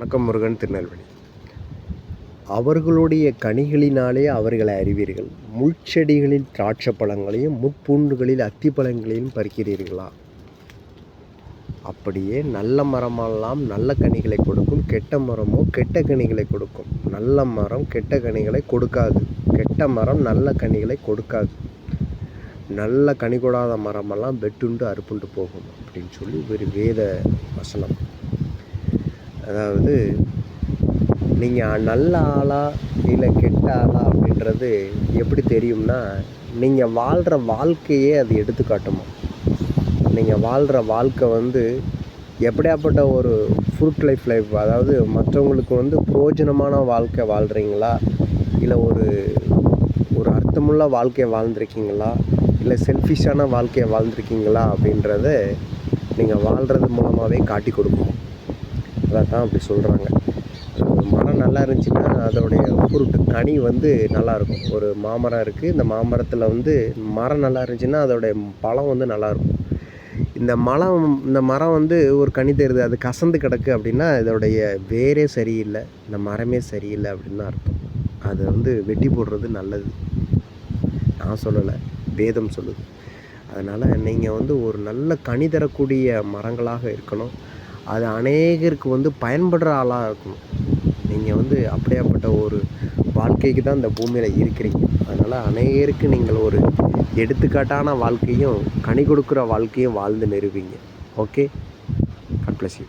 வணக்கம் முருகன் திருநெல்வேலி. அவர்களுடைய கனிகளினாலே அவர்களை அறிவீர்கள். முள்செடிகளில் திராட்சை பழங்களையும் முட்பூண்டுகளில் அத்திப்பழங்களையும் பறிக்கிறீர்களா? அப்படியே நல்ல மரமெல்லாம் நல்ல கனிகளை கொடுக்கும். கெட்ட மரமோ கெட்ட கனிகளை கொடுக்கும். நல்ல மரம் கெட்ட கனிகளை கொடுக்காது. கெட்ட மரம் நல்ல கனிகளை கொடுக்காது. நல்ல கனி கொடாத மரமெல்லாம் வெட்டுண்டு அறுப்புண்டு போகும் அப்படின்னு சொல்லி ஒரு வேத வசனம். அதாவது நீங்கள் நல்ல ஆளா இல்லை கெட்ட ஆளா அப்படின்றது எப்படி தெரியும்னா நீங்கள் வாழ்கிற வாழ்க்கையே அது எடுத்துக்காட்டுமா? நீங்கள் வாழ்கிற வாழ்க்கை வந்து எப்படியாப்பட்ட ஒரு ஃப்ரூட் லைஃப் லைஃப் அதாவது மற்றவங்களுக்கு வந்து பிரயோஜனமான வாழ்க்கை வாழ்கிறீங்களா இல்லை ஒரு ஒரு அர்த்தமுள்ள வாழ்க்கையை வாழ்ந்துருக்கீங்களா? இல்லை செல்ஃபிஷான வாழ்க்கையை வாழ்ந்துருக்கீங்களா அப்படின்றத நீங்கள் வாழ்கிறது மூலமாகவே காட்டி கொடுக்கும்? அதை தான் அப்படி சொல்கிறாங்க மரம் நல்லா இருந்துச்சுன்னா அதோடைய ஃப்ரூட் கனி வந்து நல்லாயிருக்கும் ஒரு மாமரம் இருக்குது இந்த மாமரத்தில் வந்து மரம் நல்லா இருந்துச்சுன்னா அதோடைய பழம் வந்து நல்லாயிருக்கும் இந்த மரம் இந்த மரம் வந்து ஒரு கனி தருது அது கசந்து கிடக்கு அப்படின்னா இதோடைய வேரே சரியில்லை. இந்த மரமே சரியில்லை அப்படின்னு அர்த்தம். அதை வந்து வெட்டி போடுறது நல்லது. நான் சொல்லலை. வேதம் சொல்லுது. அதனால் நீங்கள் வந்து ஒரு நல்ல கனி தரக்கூடிய மரங்களாக இருக்கணும். அது அநேகருக்கு வந்து பயன்படுற ஆளாக இருக்கணும். நீங்கள் வந்து அப்படியாப்பட்ட ஒரு வாழ்க்கைக்கு தான் இந்த பூமியில் இருக்கிறீங்க. அதனால் அநேகருக்கு நீங்கள் ஒரு எடுத்துக்காட்டான வாழ்க்கையும் கனி கொடுக்குற வாழ்க்கையும் வாழ்ந்து நிறுவீங்க. Okay God bless you